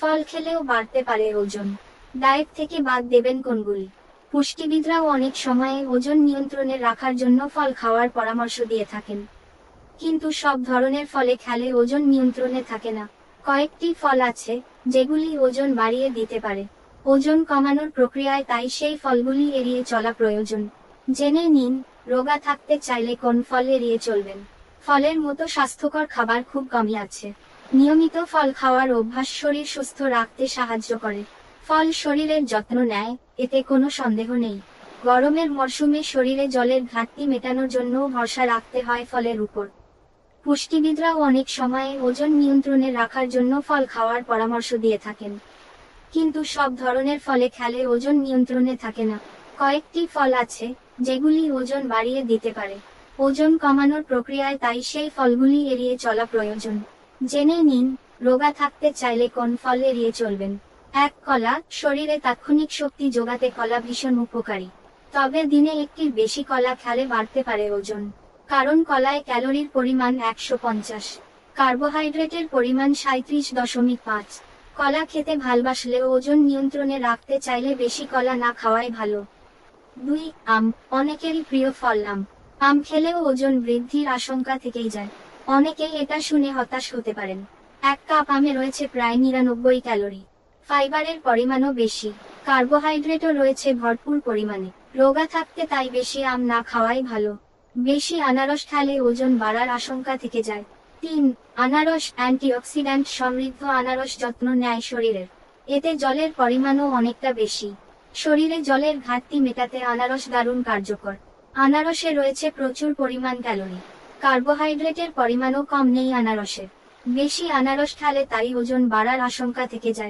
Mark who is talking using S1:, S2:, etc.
S1: ফল খেলেও বাড়তে পারে ওজন। ডায়েট থেকে বাদ দেবেন কোনগুলি পুষ্টিবিদরাও অনেক সময়ে ওজন নিয়ন্ত্রণে রাখার জন্য ফল খাওয়ার পরামর্শ দিয়ে থাকেন। কিন্তু সব ধরনের ফলে খেলে ওজন নিয়ন্ত্রণে থাকে না। কয়েকটি ফল আছে, যেগুলি ওজন বাড়িয়ে দিতে পারে। ওজন কমানোর প্রক্রিয়ায় তাই সেই ফলগুলি এড়িয়ে চলা প্রয়োজন। জেনে নিন, রোগা থাকতে চাইলে কোন ফল এড়িয়ে চলবেন। ফলের মতো স্বাস্থ্যকর খাবার খুব কমই আছে। নিয়মিত ফল খাওয়ার অভ্যাস শরীর সুস্থ রাখতে সাহায্য করে। ফল শরীরের যত্ন নেয়, এতে কোনো সন্দেহ নেই। গরমের মরশুমে শরীরে জলের ঘাটতি মেটানোর জন্য ভরসা রাখতে হয় ফলের উপর। পুষ্টিবিদরাও অনেক সময়ে ওজন নিয়ন্ত্রণে রাখার জন্য ফল খাওয়ার পরামর্শ দিয়ে থাকেন। কিন্তু সব ধরনের ফলে খেলে ওজন নিয়ন্ত্রণে থাকে না। কয়েকটি ফল আছে, যেগুলি ওজন বাড়িয়ে দিতে পারে। ওজন কমানোর প্রক্রিয়ায় তাই সেই ফলগুলি এড়িয়ে চলা প্রয়োজন। জেনে নিন, রোগা থাকতে চাইলে কোন ফল এড়িয়ে চলবেন। এক কলা, শরীরে তাৎক্ষণিক শক্তি যোগাতে কলা ভীষণ উপকারী। তবে দিনে একটির বেশি কলা খেলে বাড়তে পারে ওজন। কারণ কলায় ক্যালোরির পরিমাণ একশো পঞ্চাশ। কার্বোহাইড্রেটের পরিমাণ সাঁত্রিশ দশমিক পাঁচ। কলা খেতে ভালবাসলে ওজন নিয়ন্ত্রণে রাখতে চাইলে বেশি কলা না খাওয়াই ভালো। দুই, আম, অনেকেরই প্রিয় ফল আম। আম খেলেও ওজন বৃদ্ধির আশঙ্কা থেকেই যায়। অনেকেই এটা শুনে হতাশ হতে পারেন। এক কাপ আমে রয়েছে প্রায় নিরানব্বই ক্যালোরি। ফাইবারের পরিমাণও বেশি। কার্বোহাইড্রেটও রয়েছে ভরপুর পরিমাণে। রোগা থাকতে তাই বেশি আম না খাওয়াই ভালো। বেশি আনারস খেলে ওজন বাড়ার আশঙ্কা থেকে যায়। তিন, আনারস অ্যান্টিঅক্সিডেন্ট সমৃদ্ধ আনারস যত্ন নেয় শরীরের। এতে জলের পরিমাণও অনেকটা বেশি। শরীরে জলের ঘাটতি মেটাতে আনারস দারুণ কার্যকর। আনারসে রয়েছে প্রচুর পরিমাণ ক্যালোরি। কার্বোহাইড্রেটের পরিমাণও কম নেই আনারসের। বেশি আনারস খালে তাই ওজন বাড়ার আশঙ্কা থেকে যায়।